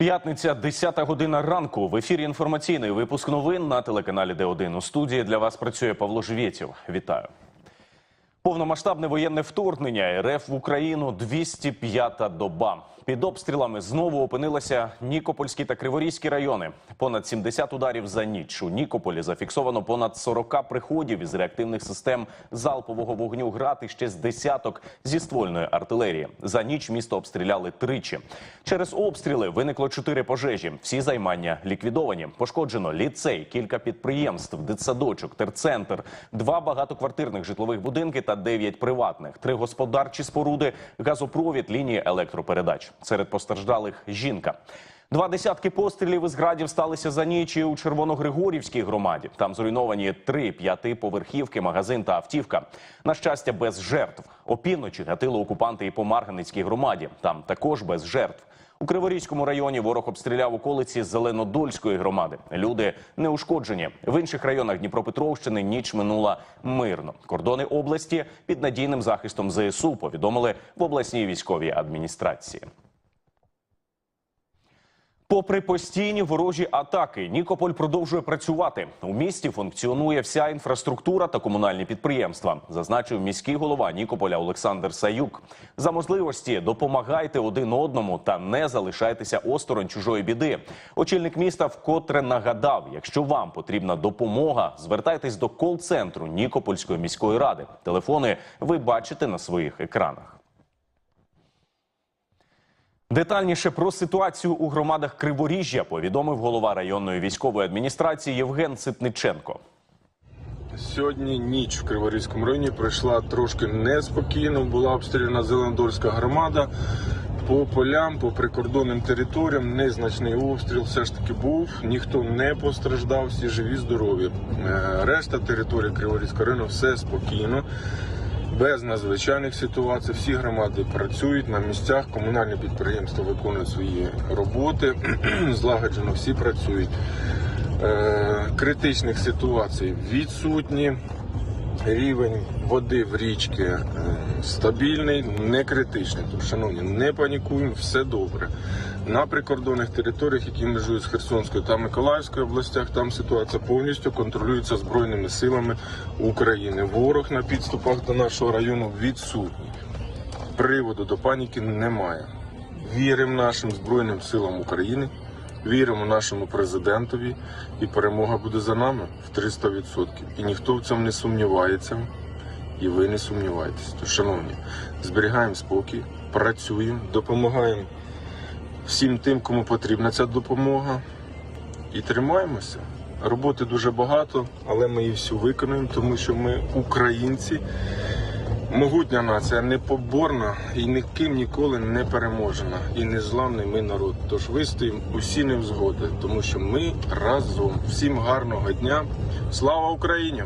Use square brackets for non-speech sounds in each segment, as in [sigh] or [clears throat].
П'ятниця, 10 година ранку. В ефірі інформаційний випуск новин на телеканалі Д1. У студії для вас працює Павло Живєтєв. Вітаю. Повномасштабне воєнне вторгнення РФ в Україну 205-та доба. Під обстрілами знову опинилися Нікопольські та Криворізькі райони. Понад 70 ударів за ніч. У Нікополі зафіксовано понад 40 приходів із реактивних систем залпового вогню град і ще з десяток зі ствольної артилерії. За ніч місто обстріляли тричі. Через обстріли виникло чотири пожежі. Всі займання ліквідовані. Пошкоджено ліцей, кілька підприємств, дитсадочок, терцентр, два багатоквартирних житлових будинки та дев'ять приватних, три господарчі споруди, газопровід, лінії електропередач. Серед постраждалих жінка. Два десятки пострілів із градів сталися за ніч у Червоногригорівській громаді. Там зруйновані три п'ятиповерхівки, магазин та автівка. На щастя, без жертв. Опівночі гатили окупанти і по Марганицькій громаді. Там також без жертв. У Криворізькому районі ворог обстріляв околиці Зеленодольської громади. Люди не ушкоджені. В інших районах Дніпропетровщини ніч минула мирно. Кордони області під надійним захистом ЗСУ повідомили в обласній військовій адміністрації. Попри постійні ворожі атаки, Нікополь продовжує працювати. У місті функціонує вся інфраструктура та комунальні підприємства, зазначив міський голова Нікополя Олександр Саюк. За можливості допомагайте один одному та не залишайтеся осторонь чужої біди. Очільник міста вкотре нагадав: якщо вам потрібна допомога, звертайтесь до кол-центру Нікопольської міської ради. Телефони ви бачите на своїх екранах. Детальніше про ситуацію у громадах Криворіжжя повідомив голова районної військової адміністрації Євген Ситниченко. Сьогодні ніч в Криворізькому районі пройшла трошки неспокійно. Була обстріляна Зелендольська громада. По полям, по прикордонним територіям незначний обстріл все ж таки був. Ніхто не постраждав, всі живі, здорові. Е, Решта території Криворізького району все спокійно. Без надзвичайних ситуацій всі громади працюють на місцях, комунальні підприємства виконують свої роботи. [clears throat] Злагоджено всі працюють. Е, критичних ситуацій відсутні. Рівень води в річці е, стабільний, не критичний. Тож, шановні, не панікуємо, все добре. На прикордонних територіях, які межують з Херсонською та Миколаївською областях, там ситуація повністю контролюється збройними силами України. Ворог на підступах до нашого району відсутній. Приводу до паніки немає. Віримо нашим збройним силам України. Віримо нашому президентові, і перемога буде за нами в 300%. І ніхто в цьому не сумнівається, і ви не сумніваєтесь. Шановні, зберігаємо спокій, працюємо, допомагаємо всім тим, кому потрібна ця допомога, і тримаємося. Роботи дуже багато, але ми її всю виконуємо, тому що ми українці. Могутня нація непоборна і ніким ніколи не переможена. І незламний ми народ. Тож вистоїмо усі невзгоди, тому що ми разом. Всім гарного дня. Слава Україні!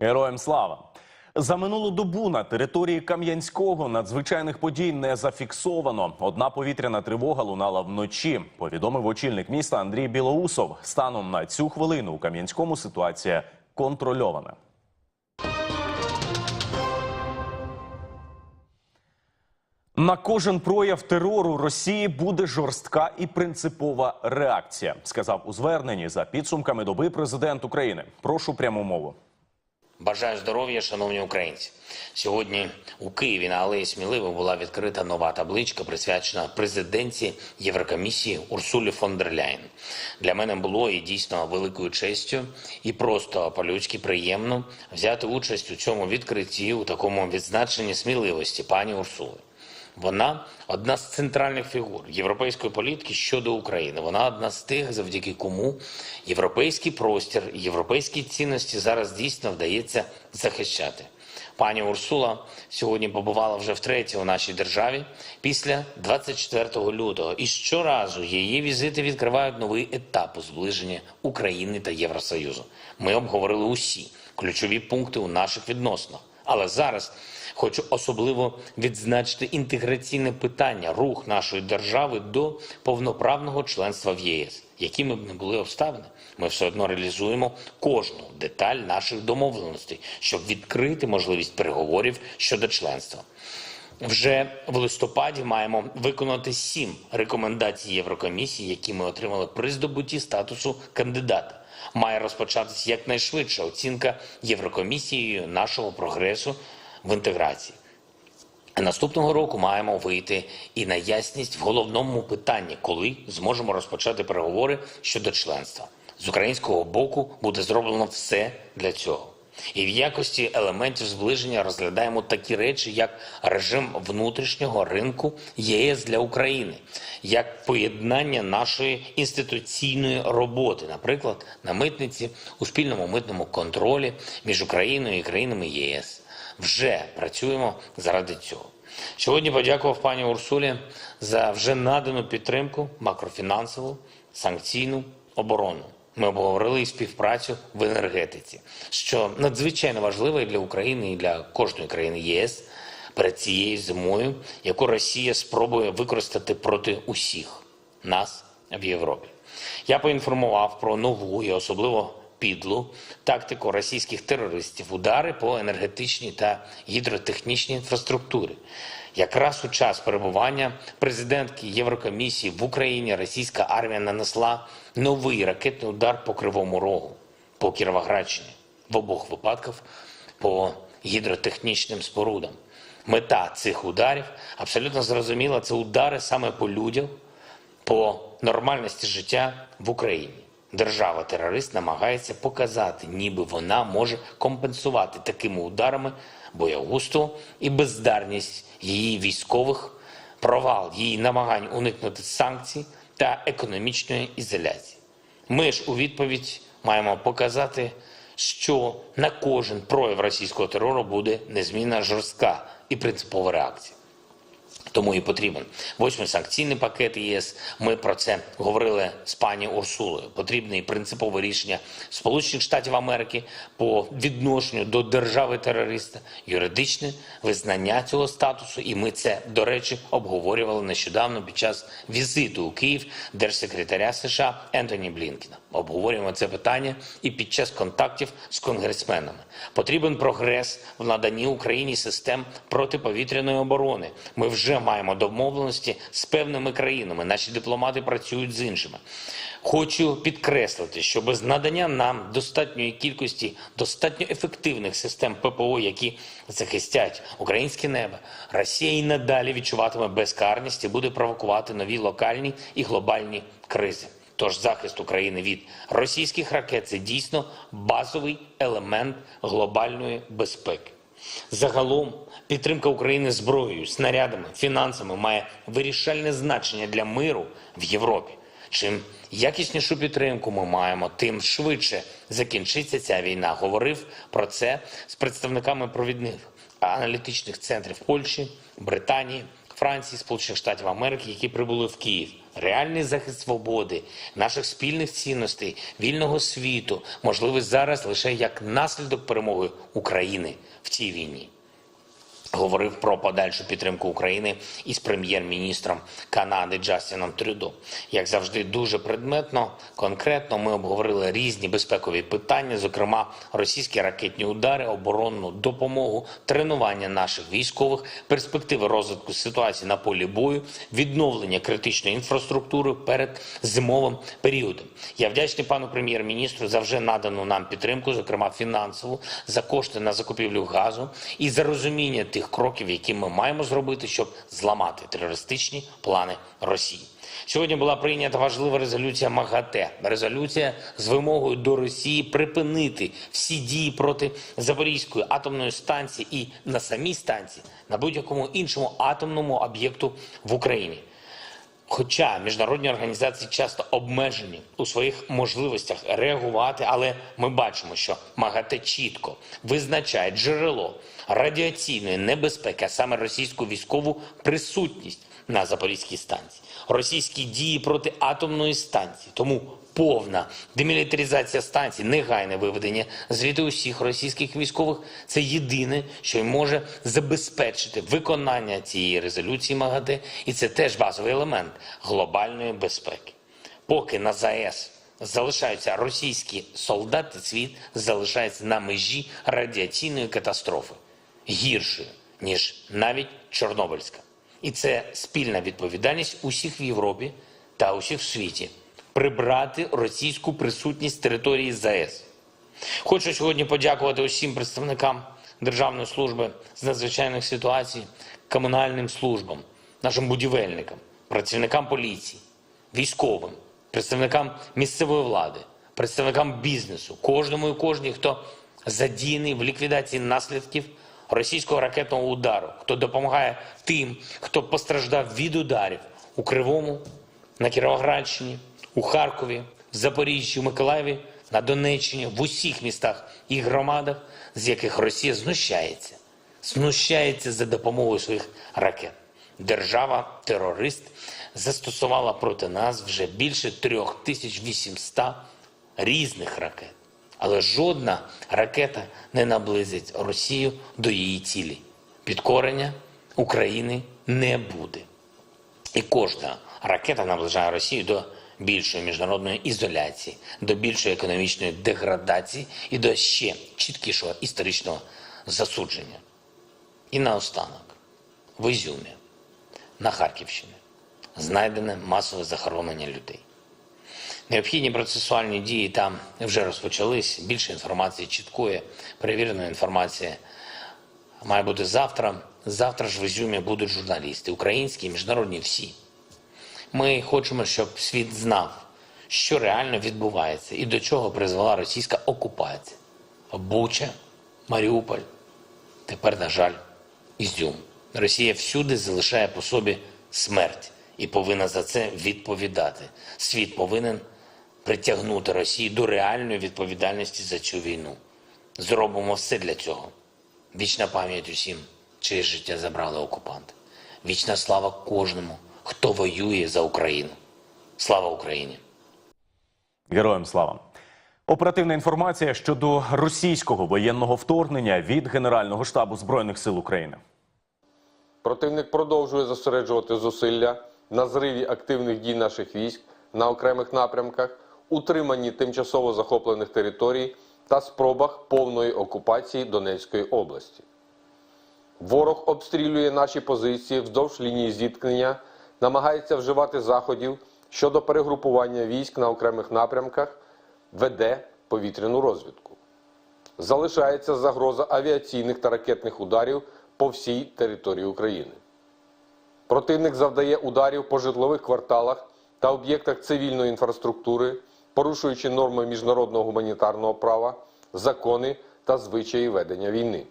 Героям слава! За минулу добу на території Кам'янського надзвичайних подій не зафіксовано. Одна повітряна тривога лунала вночі. Повідомив очільник міста Андрій Білоусов. Станом на цю хвилину у Кам'янському ситуація контрольована. На кожен прояв терору Росії буде жорстка і принципова реакція, сказав у зверненні за підсумками доби президент України. Прошу пряму мову. Бажаю здоров'я, шановні українці. Сьогодні у Києві на алеї Сміливо була відкрита нова табличка, присвячена президенці Єврокомісії Урсулі фон дер Ляйн. Для мене було і дійсно великою честю, і просто по-людськи приємно взяти участь у цьому відкритті, у такому відзначенні сміливості пані Урсули. Вона одна з центральних фігур європейської політики щодо України. Вона одна з тих, завдяки кому європейський простір, європейські цінності зараз дійсно вдається захищати. Пані Урсула сьогодні побувала вже втретє у нашій державі після 24 лютого, і щоразу її візити відкривають новий етап у зближенні України та Євросоюзу. Ми обговорили усі ключові пункти у наших відносинах. Але зараз хочу особливо відзначити інтеграційне питання, рух нашої держави до повноправного членства в ЄС. Якими б не були обставини, ми все одно реалізуємо кожну деталь наших домовленостей, щоб відкрити можливість переговорів щодо членства. Вже в листопаді маємо виконати сім рекомендацій Єврокомісії, які ми отримали при здобутті статусу кандидата. Має розпочатися якнайшвидша оцінка Єврокомісією нашого прогресу в інтеграції. Наступного року маємо вийти і на ясність в головному питанні, коли зможемо розпочати переговори щодо членства. З українського боку буде зроблено все для цього. І в якості елементів зближення розглядаємо такі речі, як режим внутрішнього ринку ЄС для України, як поєднання нашої інституційної роботи, наприклад, на митниці у спільному митному контролі між Україною і країнами ЄС. Вже працюємо заради цього. Сьогодні подякував пані Урсулі за вже надану підтримку макрофінансову, санкційну, оборону. Ми обговорили і співпрацю в енергетиці, що надзвичайно важливо і для України і для кожної країни ЄС перед цією зимою, яку Росія спробує використати проти усіх нас в Європі. Я поінформував про нову і особливо підлу тактику російських терористів удари по енергетичній та гідротехнічній інфраструктурі. Якраз у час перебування президентки Єврокомісії в Україні російська армія нанесла новий ракетний удар по Кривому Рогу, по Кіровоградщині, в обох випадках по гідротехнічним спорудам. Мета цих ударів абсолютно зрозуміла це удари саме по людях, по нормальності життя в Україні. Держава-терорист намагається показати, ніби вона може компенсувати такими ударами боягузтво і бездарність її військових, провал її намагань уникнути санкцій та економічної ізоляції. Ми ж у відповідь маємо показати, що на кожен прояв російського терору буде незмінна жорстка і принципова реакція. Тому і потрібен восьмий санкційний пакет ЄС. Ми про це говорили з пані Урсулою. Потрібне і принципове рішення Сполучених Штатів Америки по відношенню до держави-терориста, юридичне визнання цього статусу. І ми це, до речі, обговорювали нещодавно під час візиту у Київ держсекретаря США Ентоні Блінкіна. Обговорюємо це питання і під час контактів з конгресменами. Потрібен прогрес в наданні Україні систем протиповітряної оборони. Ми вже маємо домовленості з певними країнами. Наші дипломати працюють з іншими. Хочу підкреслити, що без надання нам достатньої кількості достатньо ефективних систем ППО, які захистять українське небо, Росія і надалі відчуватиме безкарність і буде провокувати нові локальні і глобальні кризи. Тож захист України від російських ракет це дійсно базовий елемент глобальної безпеки. Загалом підтримка України зброєю, снарядами, фінансами має вирішальне значення для миру в Європі. Чим якіснішу підтримку ми маємо, тим швидше закінчиться ця війна. Говорив про це з представниками провідних аналітичних центрів Польщі, Британії, Франції, Сполучених Штатів Америки, які прибули в Київ. Реальний захист свободи, наших спільних цінностей, вільного світу можливий зараз лише як наслідок перемоги України в цій війні. Говорив про подальшу підтримку України із прем'єр-міністром Канади Джастіном Трюдо. Як завжди, дуже предметно, конкретно ми обговорили різні безпекові питання, зокрема російські ракетні удари, оборонну допомогу, тренування наших військових, перспективи розвитку ситуації на полі бою, відновлення критичної інфраструктури перед зимовим періодом. Я вдячний пану прем'єр-міністру за вже надану нам підтримку, зокрема фінансову, за кошти на закупівлю газу і за розуміння тих кроків, які ми маємо зробити, щоб зламати терористичні плани Росії. Сьогодні була прийнята важлива резолюція МАГАТЕ. Резолюція з вимогою до Росії припинити всі дії проти Запорізької атомної станції і на самій станції, на будь-якому іншому атомному об'єкту в Україні. Хоча міжнародні організації часто обмежені у своїх можливостях реагувати, але ми бачимо, що МАГАТЕ чітко визначає джерело радіаційної небезпеки, а саме російську військову присутність на Запорізькій станції, російські дії проти атомної станції. Тому повна демілітаризація станції, негайне виведення звідти усіх російських військових це єдине, що й може забезпечити виконання цієї резолюції МАГАТЕ, і це теж базовий елемент глобальної безпеки. Поки на ЗАЕС залишаються російські солдати, світ залишається на межі радіаційної катастрофи гіршою, ніж навіть Чорнобильська. І це спільна відповідальність усіх в Європі та усіх в світі прибрати російську присутність території ЗАЕС. Хочу сьогодні подякувати усім представникам Державної служби з надзвичайних ситуацій, комунальним службам, нашим будівельникам, працівникам поліції, військовим, представникам місцевої влади, представникам бізнесу, кожному і кожній, хто задіяний в ліквідації наслідків російського ракетного удару, хто допомагає тим, хто постраждав від ударів у Кривому, на Кіровоградщині, у Харкові, в Запоріжжі, у Миколаєві, на Донеччині, в усіх містах і громадах, з яких Росія знущається, знущається за допомогою своїх ракет. Держава-терорист застосувала проти нас вже більше 3800 різних ракет. Але жодна ракета не наблизить Росію до її цілі. Підкорення України не буде. І кожна ракета наближає Росію до більшої міжнародної ізоляції, до більшої економічної деградації і до ще чіткішого історичного засудження. І наостанок, в Ізюмі, на Харківщині, знайдене масове захоронення людей. Необхідні процесуальні дії там вже розпочались. Більше інформації чіткої, перевіреної інформації має бути завтра. Завтра ж в Ізюмі будуть журналісти, українські, міжнародні всі. Ми хочемо, щоб світ знав, що реально відбувається і до чого призвела російська окупація. Буча, Маріуполь, тепер, на жаль, Ізюм. Росія всюди залишає по собі смерть і повинна за це відповідати. Світ повинен притягнути Росію до реальної відповідальності за цю війну. Зробимо все для цього. Вічна пам'ять усім, чиє життя забрали окупанти. Вічна слава кожному, хто воює за Україну. Слава Україні! Героям слава. Оперативна інформація щодо російського воєнного вторгнення від Генерального штабу збройних сил України. Противник продовжує зосереджувати зусилля на зриві активних дій наших військ на окремих напрямках, утриманні тимчасово захоплених територій та спробах повної окупації Донецької області. Ворог обстрілює наші позиції вздовж лінії зіткнення, намагається вживати заходів щодо перегрупування військ на окремих напрямках, веде повітряну розвідку. Залишається загроза авіаційних та ракетних ударів по всій території України. Противник завдає ударів по житлових кварталах та об'єктах цивільної інфраструктури, порушуючи норми міжнародного гуманітарного права, закони та звичаї ведення війни.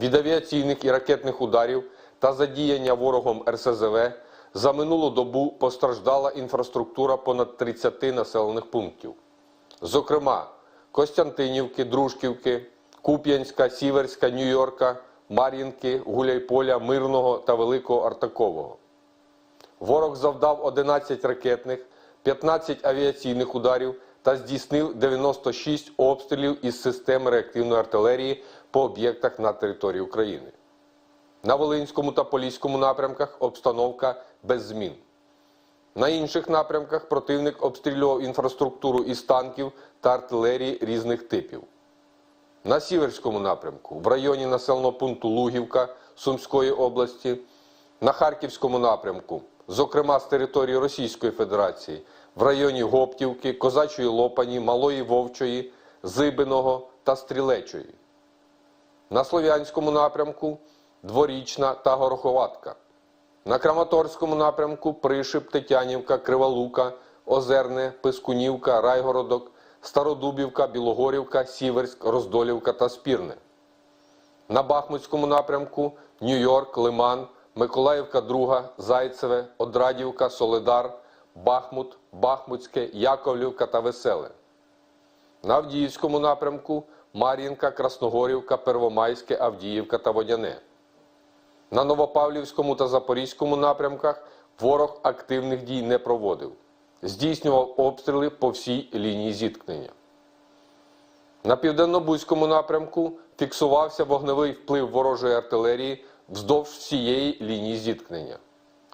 Від авіаційних і ракетних ударів та задіяння ворогом РСЗВ за минулу добу постраждала інфраструктура понад 30 населених пунктів. Зокрема, Костянтинівки, Дружківки, Куп'янська, Сіверська, Нью-Йорка, Мар'їнки, Гуляйполя, Мирного та Великого Артакового. Ворог завдав 11 ракетних, 15 авіаційних ударів та здійснив 96 обстрілів із систем реактивної артилерії по об'єктах на території України. На Волинському та Поліському напрямках обстановка без змін. На інших напрямках противник обстрілював інфраструктуру із танків та артилерії різних типів. На Сіверському напрямку, в районі населеного пункту Лугівка Сумської області, на Харківському напрямку, зокрема з території Російської Федерації, в районі Гоптівки, Козачої Лопані, Малої Вовчої, Зибиного та Стрілечої. На Слов'янському напрямку Дворічна та Гороховатка. На Краматорському напрямку Пришип, Тетянівка, Криволука, Озерне, Пискунівка, Райгородок, Стародубівка, Білогорівка, Сіверськ, Роздолівка та Спірне. На Бахмутському напрямку Нью-Йорк, Лиман, Миколаївка, Друга, Зайцеве, Одрадівка, Соледар, Бахмут, Бахмутське, Яковлівка та Веселе. На Авдіївському напрямку Мар'їнка, Красногорівка, Первомайське, Авдіївка та Водяне. На Новопавлівському та Запорізькому напрямках ворог активних дій не проводив. Здійснював обстріли по всій лінії зіткнення. На південно-бузькому напрямку фіксувався вогневий вплив ворожої артилерії вздовж всієї лінії зіткнення.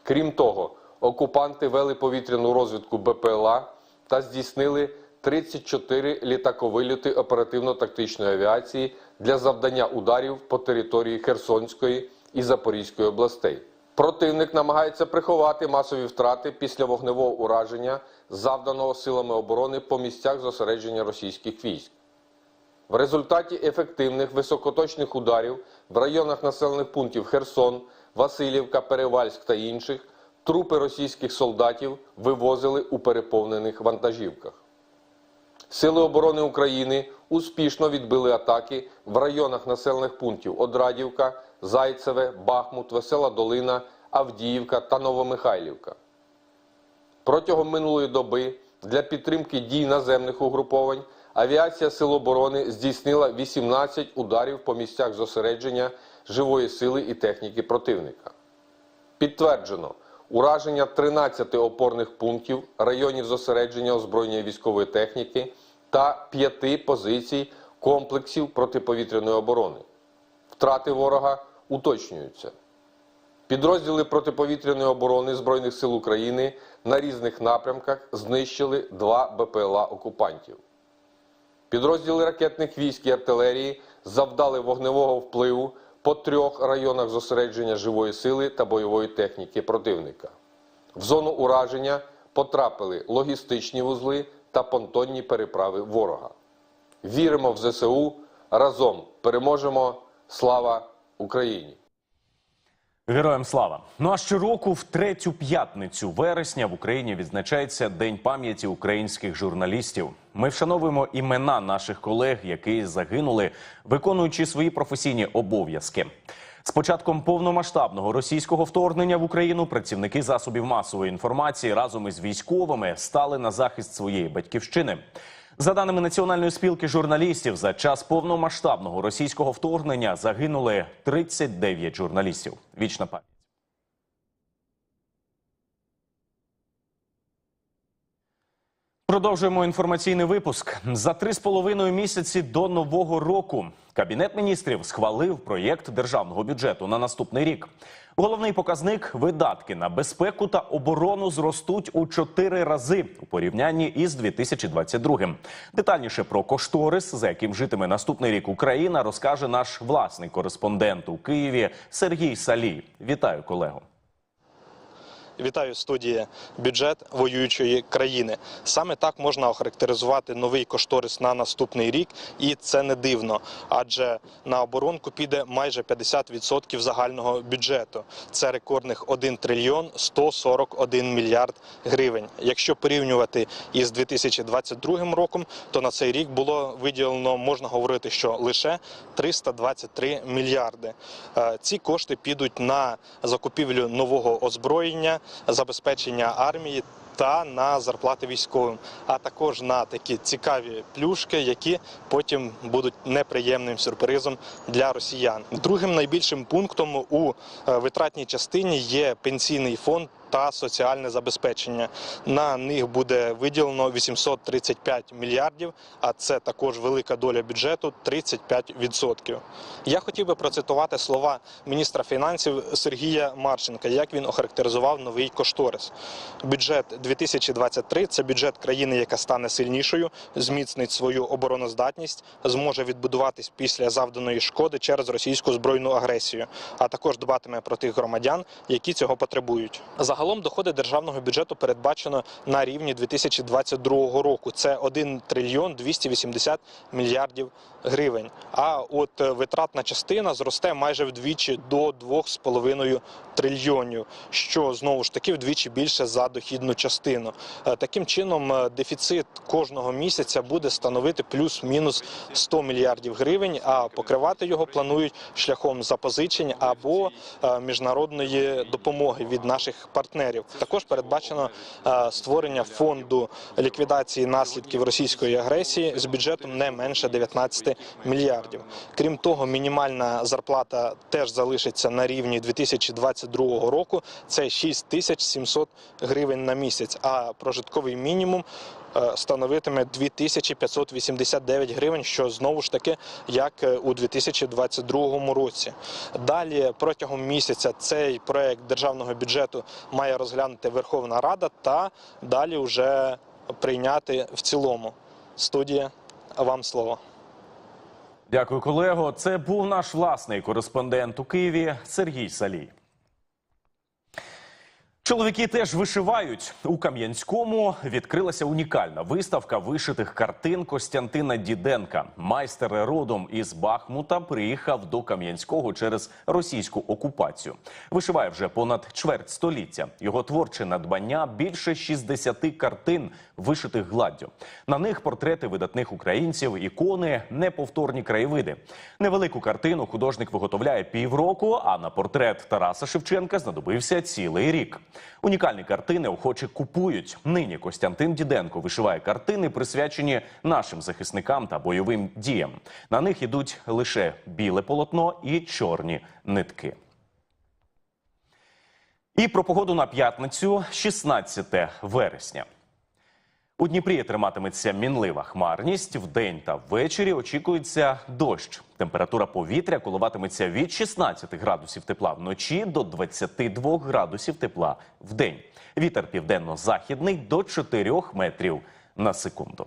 Крім того, окупанти вели повітряну розвідку БПЛА та здійснили 34 літаковильоти оперативно-тактичної авіації для завдання ударів по території Херсонської, і Запорізької областей. Противник намагається приховати масові втрати після вогневого ураження, завданого силами оборони по місцях зосередження російських військ. В результаті ефективних високоточних ударів в районах населених пунктів Херсон, Васильівка, Перевальськ та інших трупи російських солдатів вивозили у переповнених вантажівках. Сили оборони України успішно відбили атаки в районах населених пунктів Одрадівка, Зайцеве, Бахмут, Весела Долина, Авдіївка та Новомихайлівка. Протягом минулої доби для підтримки дій наземних угруповань авіація Сил оборони здійснила 18 ударів по місцях зосередження живої сили і техніки противника. Підтверджено ураження 13 опорних пунктів районів зосередження озброєння військової техніки та 5 позицій комплексів протиповітряної оборони. Втрати ворога уточнюються. Підрозділи протиповітряної оборони Збройних сил України на різних напрямках знищили два БПЛА окупантів. Підрозділи ракетних військ і артилерії завдали вогневого впливу по трьох районах зосередження живої сили та бойової техніки противника. В зону ураження потрапили логістичні вузли та понтонні переправи ворога. Віримо в ЗСУ. Разом переможемо. Слава Україні! Героям слава! Ну а щороку в третю п'ятницю вересня в Україні відзначається День пам'яті українських журналістів. Ми вшановуємо імена наших колег, які загинули, виконуючи свої професійні обов'язки. З початком повномасштабного російського вторгнення в Україну працівники засобів масової інформації разом із військовими стали на захист своєї батьківщини. За даними Національної спілки журналістів, за час повномасштабного російського вторгнення загинули 39 журналістів. Вічна пам'ять. Продовжуємо інформаційний випуск. За три з половиною місяці до нового року кабінет міністрів схвалив проєкт державного бюджету на наступний рік. Головний показник видатки на безпеку та оборону зростуть у чотири рази у порівнянні із 2022. Детальніше про кошторис, за яким житиме наступний рік Україна, розкаже наш власний кореспондент у Києві Сергій Салій. Вітаю колего. Вітаю студії бюджет воюючої країни. Саме так можна охарактеризувати новий кошторис на наступний рік, і це не дивно, адже на оборонку піде майже 50% загального бюджету. Це рекордних 1 трильйон 141 мільярд гривень. Якщо порівнювати із 2022 роком, то на цей рік було виділено, можна говорити, що лише 323 мільярди. Е, Ці кошти підуть на закупівлю нового озброєння, забезпечення армії. Та на зарплати військовим, а також на такі цікаві плюшки, які потім будуть неприємним сюрпризом для росіян. Другим найбільшим пунктом у е, витратній частині є пенсійний фонд. Та соціальне забезпечення на них буде виділено 835 мільярдів. А це також велика доля бюджету 35%. Я хотів би процитувати слова міністра фінансів Сергія Марченка, як він охарактеризував новий кошторис. Бюджет 2023 – це бюджет країни, яка стане сильнішою, зміцнить свою обороноздатність, зможе відбудуватись після завданої шкоди через російську збройну агресію, а також дбатиме про тих громадян, які цього потребують. Загалом доходи державного бюджету передбачено на рівні 2022 року. Це 1 трильйон 280 мільярдів гривень. А от е, витратна частина зросте майже вдвічі до 2,5 трильйонів, що знову ж таки вдвічі більше за дохідну частину. Е, Таким чином, е, дефіцит кожного місяця буде становити плюс-мінус 100 мільярдів гривень, а покривати його планують шляхом запозичень або міжнародної допомоги від наших партнерів. Також передбачено е, створення фонду ліквідації наслідків російської агресії з бюджетом не менше 19 мільярдів. Крім того, мінімальна зарплата теж залишиться на рівні 2022 року. Це 6700 гривень на місяць. А прожитковий мінімум становитиме 2589 гривень, що знову ж таки як е, у 2022 році. Далі протягом місяця цей проект державного бюджету має розглянути Верховна Рада та далі вже прийняти в цілому. Студія, вам слово. Дякую, колего. Це був наш власний кореспондент у Києві Сергій Салій. Чоловіки теж вишивають у Кам'янському. Відкрилася унікальна виставка вишитих картин Костянтина Діденка. Майстер родом із Бахмута приїхав до Кам'янського через російську окупацію. Вишиває вже понад чверть століття. Його творче надбання більше 60 картин, вишитих гладдю. На них портрети видатних українців, ікони, неповторні краєвиди. Невелику картину художник виготовляє півроку, а на портрет Тараса Шевченка знадобився цілий рік. Унікальні картини охоче купують. Нині Костянтин Діденко вишиває картини, присвячені нашим захисникам та бойовим діям. На них ідуть лише біле полотно і чорні нитки. І про погоду на п'ятницю, 16 вересня. У Дніпрі триматиметься мінлива хмарність. Вдень та ввечері очікується дощ. Температура повітря коливатиметься від 16 градусів тепла вночі до 22 градусів тепла вдень. Вітер південно-західний до 4 метрів на секунду.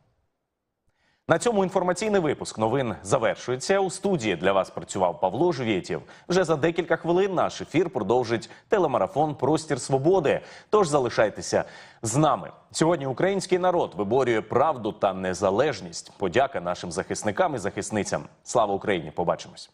На цьому інформаційний випуск новин завершується. У студії для вас працював Павло Жвєтєв. Вже за декілька хвилин наш ефір продовжить телемарафон Простір свободи. Тож залишайтеся з нами. Сьогодні український народ виборює правду та незалежність. Подяка нашим захисникам і захисницям. Слава Україні! Побачимось.